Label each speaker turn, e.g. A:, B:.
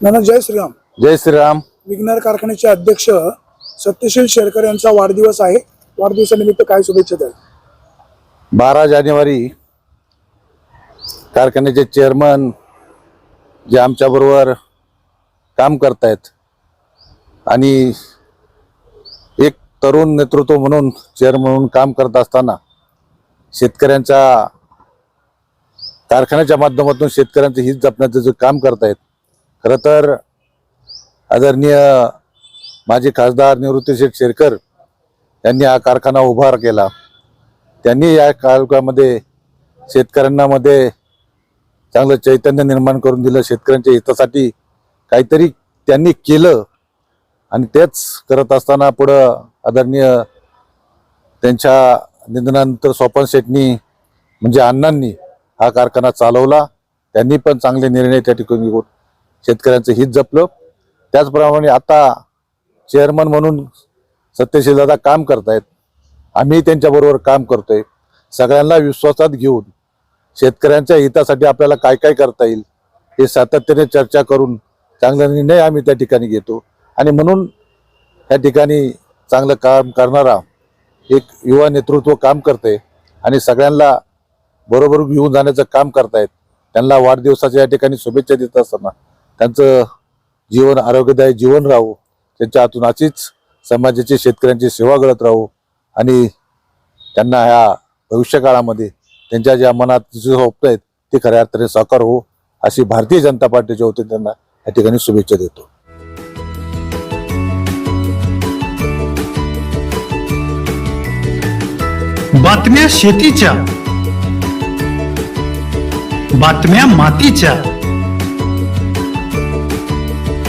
A: नाना जय श्रीराम.
B: जय श्रीराम.
A: विघ्नर कारखान्याचे अध्यक्ष सत्यशील शेरकर यांचा वाढदिवस आहे. वाढदिवसानिमित्त काय शुभेच्छा द्याल?
B: बारा जानेवारी कारखान्याचे चेअरमन जे आमच्याबरोबर काम करतायत आणि एक तरुण नेतृत्व म्हणून चेअरमन म्हणून काम करत असताना शेतकऱ्यांच्या कारखान्याच्या माध्यमातून शेतकऱ्यांचं हित जपण्याचं जे काम करतायत खरं तर आदरणीय माजी खासदार निवृत्तीशेठ शेरकर यांनी हा कारखाना उभा केला. त्यांनी या तालुक्यामध्ये शेतकऱ्यांनामध्ये चांगलं चैतन्य निर्माण करून दिलं शेतकऱ्यांच्या हितासाठी काहीतरी त्यांनी केलं. आणि तेच करत असताना पुढं आदरणीय त्यांच्या निधनानंतर स्वपन शेटनी म्हणजे अण्णांनी हा कारखाना चालवला. त्यांनी पण चांगले निर्णय त्या ठिकाणी शेतकऱ्यांचं हित जपलं. त्याचप्रमाणे आता चेअरमन म्हणून सत्यशील दादा काम करतायत. आम्ही त्यांच्याबरोबर काम करतोय. सगळ्यांना विश्वासात घेऊन शेतकऱ्यांच्या हितासाठी आपल्याला काय काय करता येईल हे सातत्याने चर्चा करून चांगला निर्णय आम्ही त्या ठिकाणी घेतो. आणि म्हणून या ठिकाणी चांगलं काम करणारा एक युवा नेतृत्व काम करते आणि सगळ्यांना बरोबर घेऊन जाण्याचं काम करतायत. त्यांना वाढदिवसाच्या या ठिकाणी शुभेच्छा देत असताना. त्यांचं जीवन आरोग्यदायी जीवन राहू त्यांच्या हातून अशीच समाजाची शेतकऱ्यांची सेवा करत राहू आणि त्यांना ह्या भविष्य काळामध्ये त्यांच्या ज्या मनात जे स्वप्न आहेत ते खऱ्या अर्थाने साकार हो अशी भारतीय जनता पार्टीच्या होते त्यांना या ठिकाणी शुभेच्छा देतो.
C: बातम्या शेतीच्या बातम्या मातीच्या